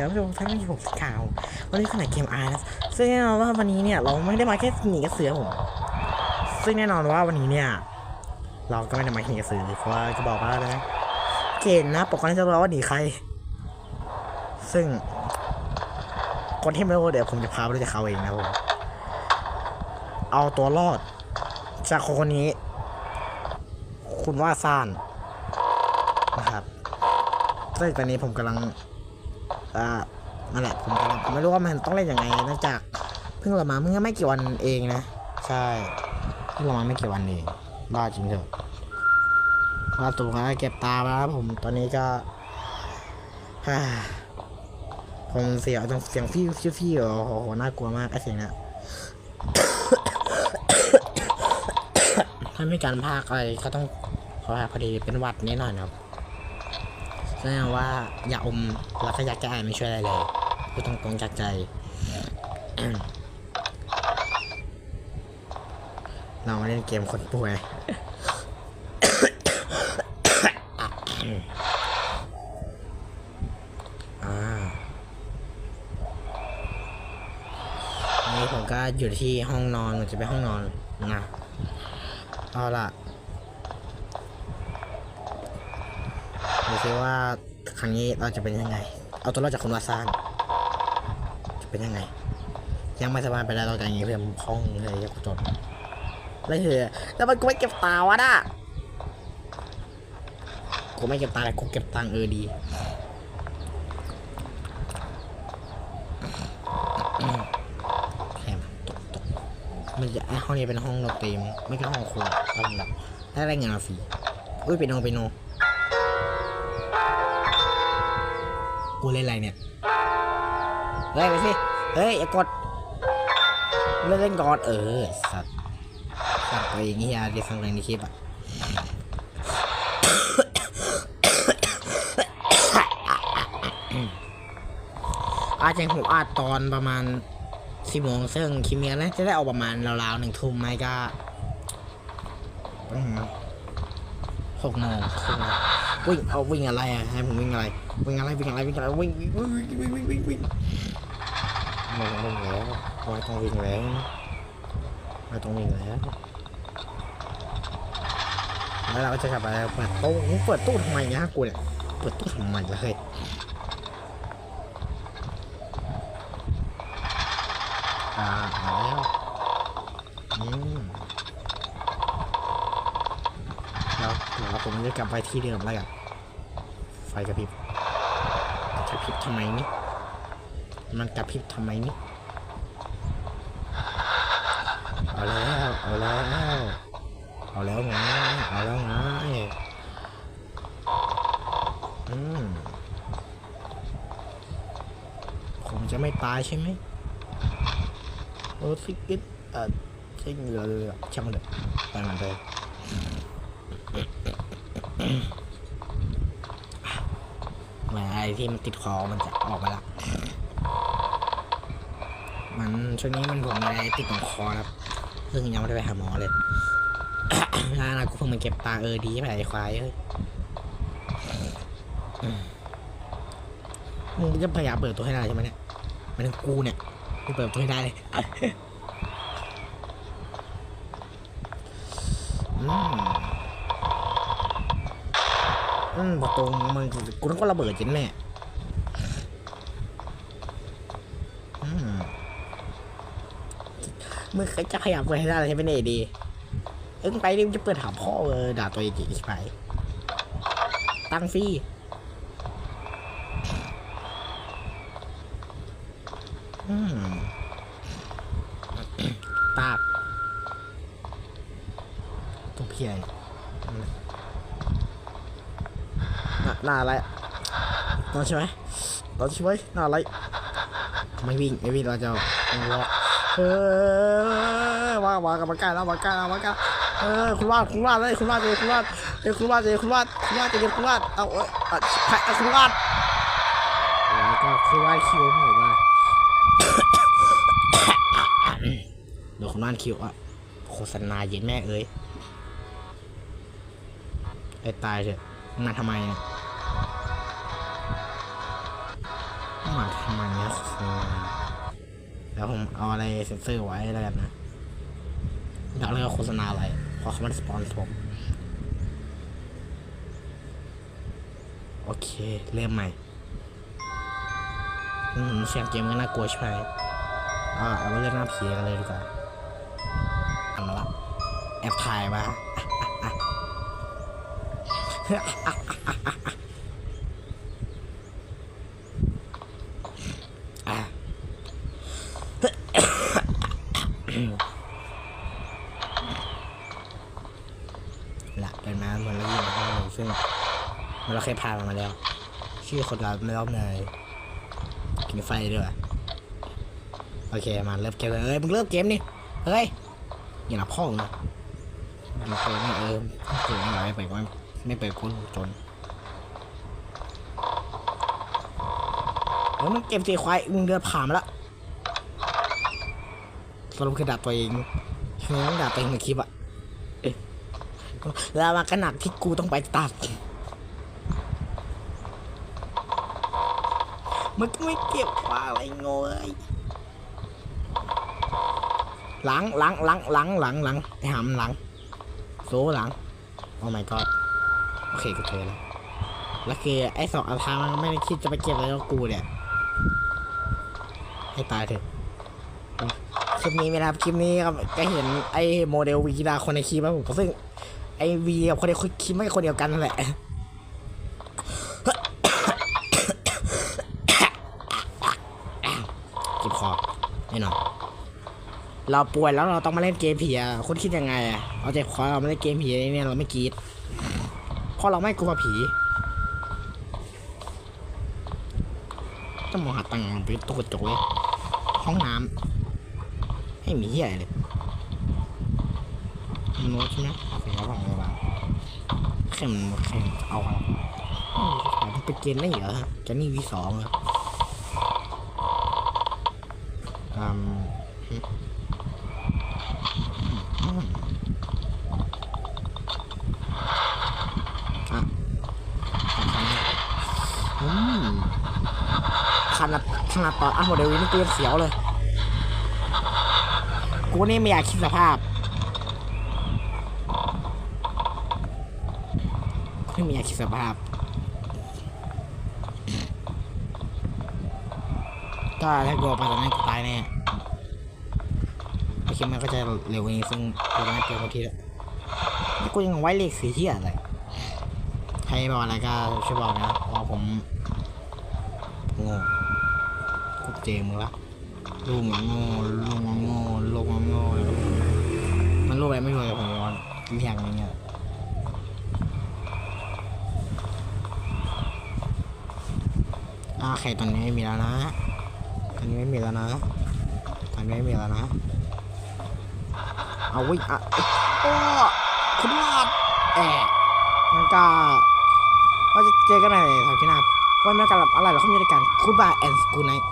ดี๋ยวผู้ชมท่านผู้ชมข่าววันนี้ขนาดเกมอาร์นะซึ่งแน่นอนว่าวันนี้เนี่ยเราไม่ได้มาแค่หนีกระเสือผมซึ่งแน่นอนว่าวันนี้เนี่ย เราก็ไม่ได้มาหนีกระเสือเพราะว่าจะบอกว่านะเกณฑ์นะปกติจะรู้ว่าหนีใคร ซึ่งคนที่ไม่รู้เดี๋ยวผมจะพาไปรู้จักเขาเองนะผมเอาตัวรอด จากคนคนนี้ คุณว่าซ่านนะครับซึ่งตอนนี้ผมกำลัง อ่านั่นแหละผมกำลังผมไม่รู้ว่ามันต้องเล่นยังไงนองจากเพิ่งเรามาเมื่อไม่กี่วันเองนะ ใช่เพิ่งเรามาไม่กี่วันเองบ้าจริงเถอะมาตัวก็เก็บตามาแล้วผมตอนนี้ก็ฮ่าผมเสียงตรงเสียงฟิวฟิวฟิวโอ้โหน่ากลัวมากไอเสียงนี้ถ้ามีการพากอะไรก็ต้องขอพอดีเป็นหวัดนิดหน่อยนะครับ แสดงว่าอย่าอมแล้วก็อยากจะอ่านไม่ช่วยอะไรเลยพูดตรงๆจากใจอืมเรามาเล่นเกมคนป่วยอ่าอันนี้ผมก็อยู่ที่ห้องนอนมันจะเป็นห้องนอนนะเอาล่ะ ดูซิว่าครั้งนี้เราจะเป็นยังไง เอาตัวรอดจากคนวาซานจะเป็นยังไง ยังไม่สบายไปแล้วเราจะอย่างนี้เพื่อนพ้องเลยยักษ์จนแล้วเถอะแล้วมันกูไม่เก็บตาวะน่ะกูไม่เก็บตาแต่กูเก็บตังค์เออดีแถมตกตกมันจะไอห้องนี้เป็นห้องดนตรีมไม่ใช่ห้องครัวเอาลำดับได้รายงานฟรีอุ้ยไปโนไปโน กูเล่นอะไรเนี่ย เฮ้ยไปสิ เฮ้ยอย่ากดเล่นเล่นก่อนเออ สัตว์สัตว์ตัวเองเฮียเดี๋ยวฟังเพลงในคลิปอะอาจจะผมอาจตอนประมาณสิบโมงซึ่งคลิปเนี้ยนะจะได้ออกประมาณราวๆหนึ่งทุ่มไม่ก็หกโมงครึ่ง วิ่งเอาวิ่งอะไรอะให้ผมวิ่งอะไรวิ่งอะไรวิ่งอะไรวิ่งอะไรวิ่งวิ่งวิ่งวิ่งวิ่งวิ่งวิ่งไม่ต้องวิ่งแล้วไม่ต้องวิ่งแล้วไม่ต้องวิ่งแล้วแล้วเราก็จะกลับไปเปิดตู้เปิดตู้ทำไมเนี่ยกูเนี่ยเปิดตู้ทำไมล่ะเฮ้ยอ่าเอาแล้วอืม แล้วเดี๋ยวผมจะกลับไปที่เดิมแล้วกันไฟกระพริบกระพริบทำไมนี่มันกระพริบทำไมนี่เอาแล้วเอาแล้วเอาแล้วไงเอาแล้วไงอืมผมจะไม่ตายใช่ไหมโอ้สิกิดเอ่อใช่เหงื่อเลยอะช่างมันเถอะไปมันไป แหมไอ้ที่มันติดคอมันจะออกมาละมันช่วงนี้มันผมอะไรติดตรงคอครับซึ่งยังไม่ได้ไปหาหมอเลยเวลานะกูเพิ่งมาเก็บตาเออดีไปไอ้ควายเอ้ยมึงจะพยายามเปิดตัวให้ได้ใช่ไหมเนี่ยมันกูเนี่ยกูเปิดตัวให้ได้เลยอืม อืมประตูมึงกูต้องก็ระเบิดจริงแม่มมึงจะขยับไปให้ได้ใช่ไหมเนี่ยดี เอ็งไปดิมึงจะเปิดถามพ่อเออด่าตัวเองอีกไปตั้งฟรีอืมปากตัวเพียเนี่ย หน้าอะไรนอนใช่ไหมนอนใช่ไหมหน้าอะไรไม่วิ่งไม่วิ่งเราจะวอเออว่าวากับมาใกล้แล้วมาใกล้แล้วมาใกล้เออคุณวาดคุณวาดเลยคุณวาดเลยคุณวาดเอ้ยคุณวาดเลยคุณวาดคุณวาดเลยคุณวาดเอาเอ้ยอะใครเอาคุณวาดแล้วก็คุณวาดคิวผมมาเดี๋ยวคุณวาดคิวอะโฆษณาเย็นแม่เอ้ยไอ้ตายเถอะมาทำไมเนี่ย มาทำไมเนี่ยแล้วผมเอาอะไรเซ็นเซอร์ไว้แล้วกันนะอยากเลือกโฆษณาอะไรเพราะเขาม่ได้สปอนผมโอเค เริ่มใหม่อืมเสียงเกมก็น่ากลัวใช่ไหมอ่าเอาเรื่องหน้าผีกันเลยดีกว่าเอามาละแอบถ่ายมา อะ ละเป็นมาเหมือนเราอยู่ในห้องหนึ่งซึ่งเราเคยพานมาแล้ว ชื่อคนเราไม่รอบเลยกินไฟด้วยโอเคมาเริ่มเกมเลยเอ้ยมึงเริ่มเกมนี่เฮ้ยอย่าหลับพ่องนะมึงเปิดไม่เออเปิดไม่ไหวไม่เปิดก็ไม่ไม่เปิดกูจนเออมึงเกมตีควายมึงเดินผ่านมาแล้วสรุปคือด่าตัวเองคือมึงด่าตัวเองในคลิปอะ แล้วมันก็หนักที่กูต้องไปตัด มันก็ไม่เก็บปลาอะไรงอยหลังหลังหลังหลังหลังหลังไอ้หำหลังโซหลัง โอ้ my god โอเคกูเจอแล้วแล้วคือไอ้สองอัลทามันไม่ได้คิดจะไปเก็บอะไรกับกูเนี่ย ให้ตายเถอะคลิปนี้ไมนะครับคลิปนี้ก็เห็นไอ้โมเดลวีกีดาคนในคลิปแล้วผมก็ซึ่ง ไอวีกับคนในคลิปไม่คนเดียวกันนั่นแหละจ็บคอแน่นอนเราป่วยแล้วเราต้องมาเล่นเกมผีอะคุณคิดยังไงอะเอาเจ็บคอเรามาเล่นเกมผีเนี่ยเราไม่กรีดเพราะเราไม่กลัวผีต้องมองหาตังค์ไปตุ๊กระจกเลยห้องน้ำให้มีเหี้ยเลยมันโน้ตใช่ไหม โอเคเราลองไปบ้างแค่มันแค่เอาอะไรอืมมันเป็นเกณฑ์ได้เหรอแกนี่วีสองเหรออืมอืมอะอืมขนาดขนาดตออะโมเดลนี่กูยังเสียวเลย กูนี่ไม่อยากคิดสภาพกูนี่ ไม่มีอยากคิดสภาพ ถ้าถ้ากูออกไปตอนนั้นกูตายแน่ไม่คิดมันก็จะเร็วกว่านี้ซึ่งกูจะไม่เจอคนที่แล้วกูยังไว้เลขสีเที่อะไรใครบอกอะไรก็ช่วยบอกนะเพราะผมโง่กูเจมึงละลูกมันโง่ลูกมันโง่ลูกมันโง่มันลูกอะไรไม่รู้แต่ผมว่าเรียงอะไรเงี้ย อ่าใคตอนนี้ไม่มีแล้วนะตอนนี้ไม่มีแล้วนะตอนนี้ไม่มีแล้วนะเอาไว้อะโอ้คุณลาดแอะงั้นก็ว่าจะเจอกันในทางที่หน้าว่าเมื่อกันอะไรเราเขามีรายการคุณบาแอนด์สกูไนท์